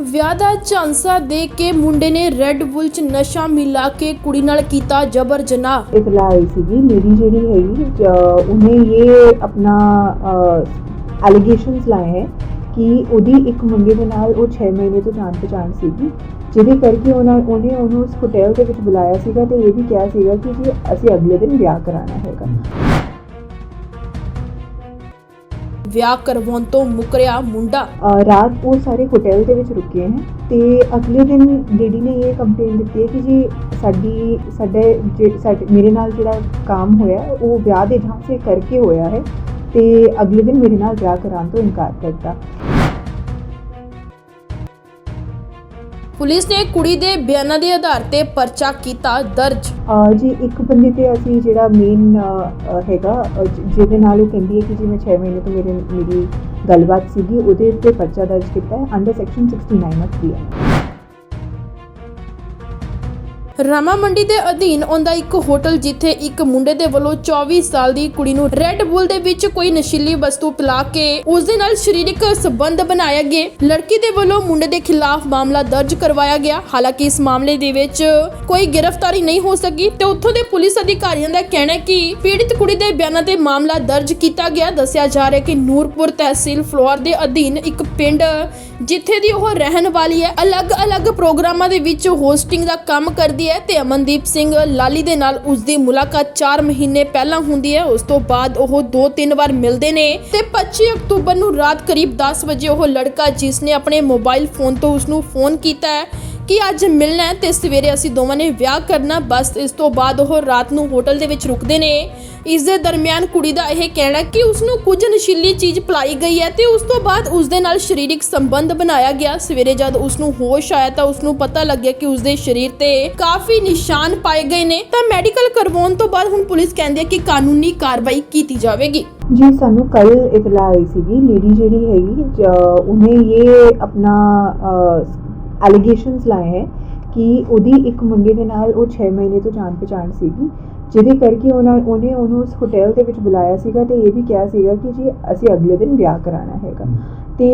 ਵਿਆਹ ਦਾ ਝਾਂਸਾ ਦੇ ਕੇ ਮੁੰਡੇ ਨੇ ਰੈੱਡ ਬੁੱਲ 'ਚ ਨਸ਼ਾ ਮਿਲਾ ਕੇ ਕੁੜੀ ਨਾਲ ਕੀਤਾ ਜਬਰ ਜਨਾਹ। ਇਤਲਾ आई ਸੀਗੀ, ਮੇਰੀ ਜਿਹੜੀ ਹੈਗੀ ਜ- ਉਹਨੇ ਇਹ ਆਪਣਾ ਅਲੀਗੇਸ਼ਨਸ ਲਾਏ ਹੈ ਕਿ ਉਹਦੀ ਇੱਕ ਮੁੰਡੇ ਦੇ ਨਾਲ ਉਹ 6 ਮਹੀਨੇ ਤੋਂ ਜਾਣ ਪਛਾਣ ਸੀਗੀ, ਜਿਹਦੇ ਕਰਕੇ ਉਹਨਾਂ, ਉਹਨੇ ਉਹਨੂੰ ਉਸ ਹੋਟਲ ਦੇ ਵਿੱਚ ਬੁਲਾਇਆ ਸੀਗਾ ਤੇ ਇਹ ਵੀ ਕਿਹਾ ਸੀਗਾ ਕਿ ਜੀ ਅਸੀਂ ਅਗਲੇ ਦਿਨ ਵਿਆਹ ਕਰਾਉਣਾ ਹੈਗਾ। ਵਿਆਹ ਕਰਵਾਉਣ ਤੋਂ ਮੁਕਰਿਆ ਮੁੰਡਾ। ਰਾਤ ਉਹ ਸਾਰੇ ਹੋਟਲ ਦੇ ਵਿੱਚ ਰੁਕੇ ਹਨ ਤੇ ਅਗਲੇ ਦਿਨ ਲੇਡੀ ਨੇ ਇਹ ਕੰਪਲੇਂਟ ਦਿੱਤੀ ਹੈ ਕਿ ਜੀ ਸਾਡੀ, ਸਾਡੇ ਜੇ- ਸਾਡੇ, ਮੇਰੇ ਨਾਲ ਜਿਹੜਾ ਕੰਮ ਹੋਇਆ, ਉਹ ਵਿਆਹ ਦੇ ਝਾਂਸੇ ਕਰਕੇ ਹੋਇਆ ਹੈ ਤੇ ਅਗਲੇ ਦਿਨ ਮੇਰੇ ਨਾਲ ਵਿਆਹ ਕਰਾਉਣ ਤੋਂ ਇਨਕਾਰ ਕਰਤਾ ਪੁਲਿਸ ਨੇ ਕੁੜੀ ਦੇ ਬਿਆਨਾਂ ਦੇ ਆਧਾਰ ਤੇ ਪਰਚਾ ਕੀਤਾ ਦਰਜ। ਅ, ਜੀ ਇੱਕ ਬੰਦੇ ਤੇ ਅਸੀਂ ਜਿਹੜਾ ਮੇਨ ਹੈਗਾ ਅ, ਜ- ਜਿਹਦੇ ਨਾਲ ਉਹ ਕਹਿੰਦੀ ਹੈ ਕਿ ਜੀ ਮੈਂ 6 ਮਹੀਨੇ ਤੋਂ ਮੇਰੇ ਮੇਰੀ ਗੱਲਬਾਤ ਸੀਗੀ ਉਹਦੇ ਉੱਤੇ ਪਰਚਾ ਦਰਜ ਕੀਤਾ ਹੈ under section 69 of PN Rama Mandi ਦੇ ਅਧੀਨ ਆਉਂਦਾ ਇੱਕ ਹੋਟਲ ਜਿੱਥੇ ਇੱਕ ਮੁੰਡੇ ਦੇ ਵੱਲੋਂ 24 ਸਾਲ ਦੀ ਕੁੜੀ ਨੂੰ ਰੈੱਡ ਬੁੱਲ ਦੇ ਵਿੱਚ ਕੋਈ ਨਸ਼ੀਲੀ ਵਸਤੂ ਪਿਲਾ ਕੇ ਉਸ ਦੇ ਨਾਲ ਸਰੀਰਕ ਸੰਬੰਧ ਬਣਾਇਆ ਗਿਆ। ਲੜਕੀ ਦੇ ਵੱਲੋਂ ਮੁੰਡੇ ਦੇ ਖਿਲਾਫ ਮਾਮਲਾ ਦਰਜ ਕਰਵਾਇਆ ਗਿਆ। ਹਾਲਾਂਕਿ ਇਸ ਮਾਮਲੇ ਦੇ ਵਿੱਚ ਕੋਈ ਗ੍ਰਿਫਤਾਰੀ ਨਹੀਂ ਹੋ ਸਕੀ ਤੇ ਉੱਥੋਂ ਦੇ ਪੁਲਿਸ ਅਧਿਕਾਰੀਆਂ ਦਾ ਕਹਿਣਾ ਹੈ ਕਿ ਪੀੜਿਤ ਕੁੜੀ ਦੇ ਬਿਆਨਾਂ ਤੇ ਮਾਮਲਾ ਦਰਜ ਕੀਤਾ ਗਿਆ। ਦੱਸਿਆ ਜਾ ਰਿਹਾ ਕਿ ਨੂਰਪੁਰ ਤਹਿਸੀਲ ਫਲੋਰ ਦੇ ਅਧੀਨ ਇੱਕ ਪਿੰਡ ਜਿੱਥੇ ਦੀ ਉਹ ਰਹਿਣ ਵਾਲੀ ਹੈ। ਅਲੱਗ-ਅਲੱਗ ਪ੍ਰੋਗਰਾਮਾਂ ਦੇ ਵਿੱਚ ਹੋਸਟਿੰਗ ਦਾ ਕੰਮ ਕਰਦੀ ਹੈ ਤੇ ਅਮਨਦੀਪ ਸਿੰਘ ਲਾਲੀ ਦੇ ਨਾਲ ਉਸ ਦੀ ਮੁਲਾਕਾਤ 4 ਮਹੀਨੇ ਪਹਿਲਾਂ ਹੁੰਦੀ ਹੈ। ਉਸ ਤੋਂ ਬਾਅਦ ਉਹ ਦੋ ਤਿੰਨ ਵਾਰ ਮਿਲਦੇ ਨੇ ਤੇ 25 ਅਕਤੂਬਰ ਨੂੰ ਰਾਤ ਕਰੀਬ 10 ਵਜੇ ਉਹ ਲੜਕਾ ਜਿਸ ਨੇ ਆਪਣੇ ਮੋਬਾਈਲ ਫੋਨ ਤੋਂ ਉਸ ਨੂੰ ਫੋਨ ਕੀਤਾ ਹੈ ਕਿ ਅੱਜ ਮਿਲਣਾ ਤੇ ਸਵੇਰੇ ਅਸੀਂ ਦੋਵਾਂ ਨੇ ਵਿਆਹ ਕਰਨਾ, ਬਸ ਇਸ ਤੋਂ ਬਾਅਦ ਉਹ ਰਾਤ ਨੂੰ ਹੋਟਲ ਦੇ ਵਿੱਚ ਰੁਕਦੇ ਨੇ। ਇਸ ਦੇ ਦਰਮਿਆਨ ਕੁੜੀ ਦਾ ਇਹ ਕਹਿਣਾ ਕਿ ਉਸ ਨੂੰ ਕੁਝ ਨਸ਼ੀਲੀ ਚੀਜ਼ ਪਲਾਈ ਗਈ ਹੈ ਤੇ ਉਸ ਤੋਂ ਬਾਅਦ ਉਸ ਦੇ ਨਾਲ ਸਰੀਰਕ ਸੰਬੰਧ ਬਣਾਇਆ ਗਿਆ। ਸਵੇਰੇ ਜਦ ਉਸ ਨੂੰ ਹੋਸ਼ ਆਇਆ ਤਾਂ ਉਸ ਨੂੰ ਪਤਾ ਲੱਗਿਆ ਕਿ ਉਸ ਦੇ ਸਰੀਰ ਤੇ ਕਾਫੀ ਨਿਸ਼ਾਨ ਪਾਏ ਗਏ ਨੇ। ਤਾਂ ਮੈਡੀਕਲ ਕਰਵਾਉਣ ਤੋਂ ਬਾਅਦ ਹੁਣ ਪੁਲਿਸ ਕਹਿੰਦੀ ਹੈ ਕਿ ਕਾਨੂੰਨੀ ਕਾਰਵਾਈ ਕੀਤੀ ਜਾਵੇਗੀ। ਜੀ, ਸਾਨੂੰ ਕੱਲ ਇਤਲਾ ਆਈ ਸੀਗੀ। ਲੇਡੀ ਜਿਹੜੀ ਹੈਗੀ ਉਹਨੇ ਇਹ ਆਪਣਾ ਐਲੀਗੇਸ਼ਨਸ ਲਾਏ ਹੈ ਕਿ ਉਹਦੀ ਇੱਕ ਮੁੰਡੇ ਦੇ ਨਾਲ ਉਹ 6 ਮਹੀਨੇ ਤੋਂ ਜਾਣ ਪਛਾਣ ਸੀਗੀ ਜਿਹਦੇ ਕਰਕੇ ਉਹਨਾਂ ਉਹਨੇ ਉਹਨੂੰ ਉਸ ਹੋਟਲ ਦੇ ਵਿੱਚ ਬੁਲਾਇਆ ਸੀਗਾ ਤੇ ਇਹ ਵੀ ਕਿਹਾ ਸੀਗਾ ਕਿ ਜੀ ਅਸੀਂ ਅਗਲੇ ਦਿਨ ਵਿਆਹ ਕਰਾਉਣਾ ਹੈਗਾ। ਤੇ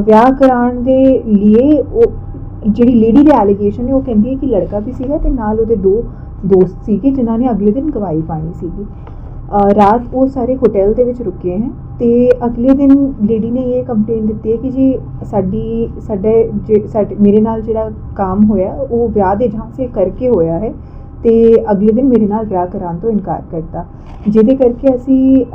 ਵਿਆਹ ਕਰਾਉਣ ਦੇ ਲਈ ਉਹ ਜਿਹੜੀ ਲੇਡੀ ਦੇ ਐਲੀਗੇਸ਼ਨ ਹੈ ਉਹ ਕਹਿੰਦੀ ਹੈ ਕਿ ਲੜਕਾ ਵੀ ਸੀਗਾ ਤੇ ਨਾਲ ਉਹਦੇ ਦੋ ਦੋਸਤ ਸੀਗੇ ਜਿਨ੍ਹਾਂ ਨੇ ਅਗਲੇ ਦਿਨ ਗਵਾਹੀ ਪਾਣੀ ਸੀਗੀ। ਰਾਤ ਉਹ ਸਾਰੇ ਹੋਟਲ ਦੇ ਵਿੱਚ ਰੁਕੇ ਹਨ ਤੇ ਅਗਲੇ ਦਿਨ ਲੇਡੀ ਨੇ ਇਹ ਕੰਪਲੇਂਟ ਦਿੱਤੀ ਹੈ ਕਿ ਜੀ ਸਾਡੀ ਸਾਡੇ ਜੇ- ਸਾਡੇ ਮੇਰੇ ਨਾਲ ਜਿਹੜਾ ਕੰਮ ਹੋਇਆ ਉਹ ਵਿਆਹ ਦੇ ਝਾਂਸੇ ਕਰਕੇ ਹੋਇਆ ਹੈ ਤੇ ਅਗਲੇ ਦਿਨ ਮੇਰੇ ਨਾਲ ਵਿਆਹ ਕਰਾਉਣ ਤੋਂ ਇਨਕਾਰ ਕਰਤਾ ਜਿਹਦੇ ਕਰਕੇ ਅਸੀਂ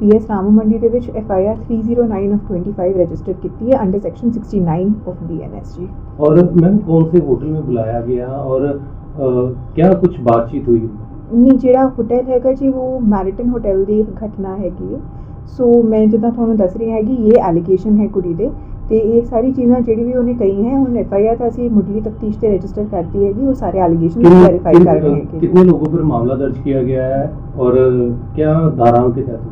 ਪੀਐਸ ਰਾਮ ਮੰਡੀ ਦੇ ਵਿੱਚ F I R 309 of 25 register ਕੀਤੀ ਹੈ ਅੰਡਰ ਸੈਕਸ਼ਨ 69 ਆਫ ਬੀਐਨਐਸਜੀ और मैम कौन से होटल में बुलाया गया और अ, क्या कुछ बातचीत हुई ਨਹੀਂ ਜਿਹੜਾ ਹੋਟਲ ਹੈਗਾ ਜੀ ਉਹ ਮੈਰਿਟਨ ਹੋਟਲ ਦੀ ਘਟਨਾ ਹੈਗੀ ਹੈ ਸੋ ਮੈਂ ਜਿੱਦਾਂ ਤੁਹਾਨੂੰ ਦੱਸ ਰਹੀ ਹੈਗੀ ਇਹ ਐਲੀਗੇਸ਼ਨ ਹੈ ਕੁੜੀ ਦੇ ਤੇ ਇਹ ਸਾਰੀ ਚੀਜ਼ਾਂ ਜਿਹੜੀ ਵੀ ਉਹਨੇ ਕਹੀ ਹੈ ਹੁਣ ਐਫ ਆਈ ਆਰ ਤਾਂ ਅਸੀਂ ਮੁੱਢਲੀ ਤਫਤੀਸ਼ ਤੇ ਰਜਿਸਟਰ ਕਰਤੀ ਹੈਗੀ ਉਹ ਸਾਰੇ ਐਲੀਗੇਸ਼ਨ किन- ਵੈਰੀਫਾਈ किन- ਕਰ ਰਹੇ अ, ਹੈਗੇ कितने लोगों पर मामला दर्ज किया गया है और अ, क्या धाराओं के तहत हुई ਅ,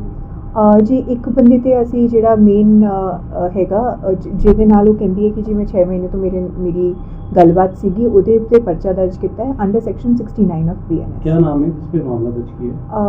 ਜੀ ਇੱਕ ਬੰਦੇ ਤੇ ਅਸੀਂ ਜਿਹੜਾ ਮੇਨ ਹੈਗਾ ਅ, ਜ- ਜਿਹਦੇ ਨਾਲ ਉਹ ਕਹਿੰਦੀ ਹੈ ਕਿ ਜੀ ਮੈਂ 6 ਮਹੀਨੇ ਤੋਂ ਮੇਰੇ ਮੇਰੀ ਗੱਲਬਾਤ ਸੀਗੀ ਉਹਦੇ ਉੱਤੇ ਪਰਚਾ ਦਰਜ ਕੀਤਾ ਹੈ ਅੰਡਰ ਸੈਕਸ਼ਨ 69 ਆਫ ਬੀਐਨਐਸ क्या नाम है जिस पे मामला दर्ज किया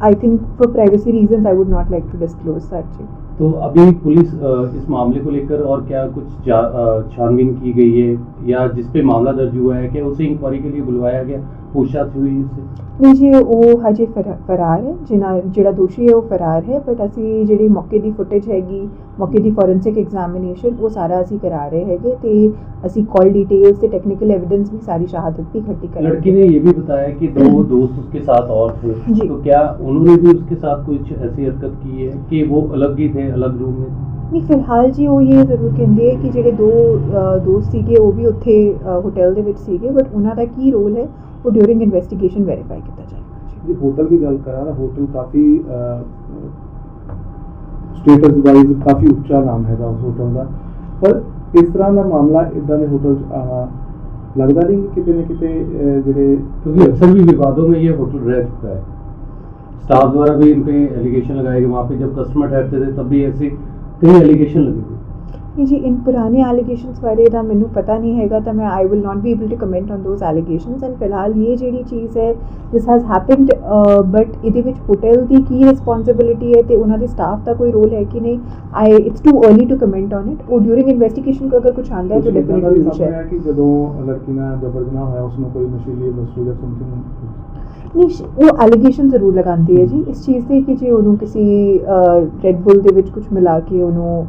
I think for privacy reasons I would not like to disclose that जी तो अभी पुलिस अ, इस मामले को लेकर और क्या कुछ जा- अ, छानबीन की गई है या जिस पे मामला दर्ज हुआ है क्या उसे इंक्वायरी के लिए बुलवाया गया पूछताछ हुई उससे ਨਹੀਂ ਜੀ ਉਹ ਹਜੇ ਫਰਾ- ਫਰਾਰ ਹੈ ਜਿਨ੍ਹਾਂ ਜਿਹੜਾ ਦੋਸ਼ੀ ਹੈ ਉਹ ਫਰਾਰ ਹੈ ਬਟ ਅਸੀਂ ਜਿਹੜੀ ਮੌਕੇ ਦੀ ਫੁਟੇਜ ਹੈਗੀ ਮੌਕੇ ਦੀ ਫੋਰੈਂਸਿਕ ਐਗਜ਼ਾਮੀਨੇਸ਼ਨ ਉਹ ਸਾਰਾ ਅਸੀਂ ਕਰਾ ਰਹੇ ਹੈਗੇ ਤੇ ਅਸੀਂ ਕਾਲ डिटेल्स ਤੇ ਟੈਕਨੀਕਲ एविडेंस भी सारी शहादत भी इकट्ठी कर लड़की ने ये भी बताया कि दो दोस्त उसके साथ और थे जी। तो क्या उन्होंने भी उसके साथ कुछ ऐसी हरकत की है कि वो अलग ही थे अलग रूम में थे ਨਹੀਂ ਫਿਲਹਾਲ ਜੀ ਉਹ ਇਹ ਜ਼ਰੂਰ ਕਹਿੰਦੇ ਹੈ ਕਿ ਜਿਹੜੇ ਦੋ ਅ, ਦੋਸਤ ਸੀਗੇ ਉਹ ਵੀ ਉੱਥੇ ਹੋਟਲ ਦੇ ਵਿੱਚ ਸੀਗੇ ਬਟ ਉਹਨਾਂ ਦਾ ਕੀ ਰੋਲ ਹੈ ਉਹ ਡਿਊਰਿੰਗ ਇਨਵੈਸਟੀਗੇਸ਼ਨ ਵੈਰੀਫਾਈ ਕੀਤਾ ਜਾਏਗਾ ਜੇ ਹੋਟਲ ਦੀ ਗੱਲ ਕਰਾਂ ਤਾਂ ਹੋਟਲ ਕਾਫੀ ਸਟੇਟਸ ਵਾਈਜ਼ ਕਾਫੀ ਉੱਚਾ ਨਾਮ ਹੈਗਾ ਉਸ ਹੋਟਲ ਦਾ ਪਰ ਇਸ ਤਰ੍ਹਾਂ ਦਾ ਮਾਮਲਾ ਇਦਾਂ ਦੇ ਹੋਟਲ 'ਚ ਆਉਣਾ ਲੱਗਦਾ ਨਹੀਂ ਕਿ ਕਿਤੇ ਨਾ ਕਿਤੇ ਅਹ, ਜਿਹੜੇ क्योंकि अक्सर भी विवादों में ये होटल रह चुका है स्टाफ द्वारा भी इन पे एलिगेशन लगाए गए वहाँ पे जब कस्टमर ठहरते थे तब भी ऐसे ਕਈ ਅਲੀਗੇਸ਼ਨ ਲੱਗੇ ਕਿ ਜੀ ਇਨ ਪੁਰਾਣੇ ਐਲੀਗੇਸ਼ਨਸ ਬਾਰੇ ਦਾ ਮੈਨੂੰ ਪਤਾ ਨਹੀਂ ਹੈਗਾ ਤਾਂ ਮੈਂ I will not be able to comment on those allegations and ਫਿਲਹਾਲ ਇਹ ਜਿਹੜੀ ਚੀਜ਼ ਹੈ ਦਿਸ ਹੈਜ਼ ਹੈਪਨਡ ਬਟ ਇਹਦੇ ਵਿੱਚ ਹੋਟਲ ਦੀ ਕੀ ਰਿਸਪੌਂਸਿਬਿਲਿਟੀ ਹੈ ਤੇ ਉਹਨਾਂ ਦੇ ਸਟਾਫ ਦਾ ਕੋਈ ਰੋਲ ਹੈ ਕਿ ਨਹੀਂ I it's too early to comment on it ਉਹ ਡਿਊਰਿੰਗ ਇਨਵੈਸਟੀਗੇਸ਼ਨ ਕੋ ਅਗਰ ਕੁਝ ਆਂਦਾ ਹੈ ਤਾਂ ਡੈਫੀਨਿਟਲੀ ਸ਼ੇਅਰ ਕਿ ਜਦੋਂ ਲੜਕੀ ਨਾਲ ਜਬਰ ਜਨਾਹ ਹੋਇਆ ਉਸ ਨੂੰ ਕੋਈ ਨਸ਼ੀਲੀ ਵਸਤੂ ਜਾਂ ਸਮਥਿੰਗ ਨਹੀਂ ਉਹ ਐਲੀਗੇਸ਼ਨ ਜ਼ਰੂਰ ਲਗਾਉਂਦੀ ਹੈ ਜੀ। ਇਸ ਚੀਜ਼ ਤੇ ਕਿ ਜੇ ਉਹਨੂੰ ਕਿਸੇ ਰੈੱਡ ਬੁੱਲ ਦੇ ਵਿੱਚ ਕੁਝ ਮਿਲਾ ਕੇ ਉਹਨੂੰ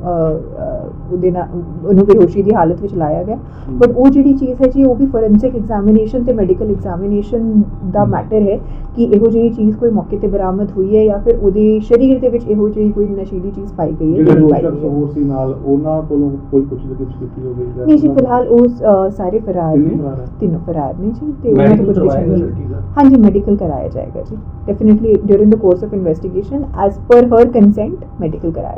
ਉਹਦੇ ਨਾਲ ਉਹਨੂੰ ਬੇਹੋਸ਼ੀ ਦੀ ਹਾਲਤ ਵਿੱਚ ਲਾਇਆ ਗਿਆ। ਬਟ ਉਹ ਜਿਹੜੀ ਚੀਜ਼ ਹੈ ਜੀ ਉਹ ਵੀ ਫੋਰੈਂਸਿਕ ਐਗਜ਼ਾਮੀਨੇਸ਼ਨ ਤੇ ਮੈਡੀਕਲ ਐਗਜ਼ਾਮੀਨੇਸ਼ਨ ਦਾ। ਮੈਟਰ ਹੈ। ਕਿ ਇਹੋ ਜਿਹੀ ਚੀਜ਼ ਕੋਈ ਮੌਕੇ ਤੇ ਬਰਾਮਦ ਹੋਈ ਹੈ ਜਾਂ ਫਿਰ ਉਹਦੇ ਸਰੀਰ ਦੇ ਵਿੱਚ ਇਹੋ ਜਿਹੀ ਕੋਈ ਨਸ਼ੀਲੀ ਚੀਜ਼ ਪਾਈ ਗਈ ਹੈ ਜਿਹੜੇ ਪਾਈ ਗਈ ਹੈ। ਹੋਰ ਸੀ ਨਾਲ ਉਹਨਾਂ ਕੋਲੋਂ ਕੋਈ ਕੁਝ ਦੇ ਕੁਝ ਕੀਤੀ ਹੋਵੇ ਜਾਂ ਨਹੀਂ ਜੀ ਉਹਨਾਂ- ਫਿਲਹਾਲ ਉਹ ਅ, ਸਾਰੇ ਫਰਾਰ ਕਿੰਨੇ ਨੇ ਫਰਾਰ ਹੈ? ਤਿੰਨੋਂ ਫਰਾਰ ਨੇ ਜੀ ਤੇ ਉਹਨਾਂ ਤੋਂ Medical ਕੁਝ ਵੀ ਕਰਵਾਇਆ ਨਹੀਂ ਲੜਕੀ ਦਾ? ਹਾਂਜੀ ਮੈਡੀਕਲ ਕਰਾਇਆ ਜਾਏਗਾ ਜੀ definitely during the course of investigation as per her consent medical ਕਰਾਇਆ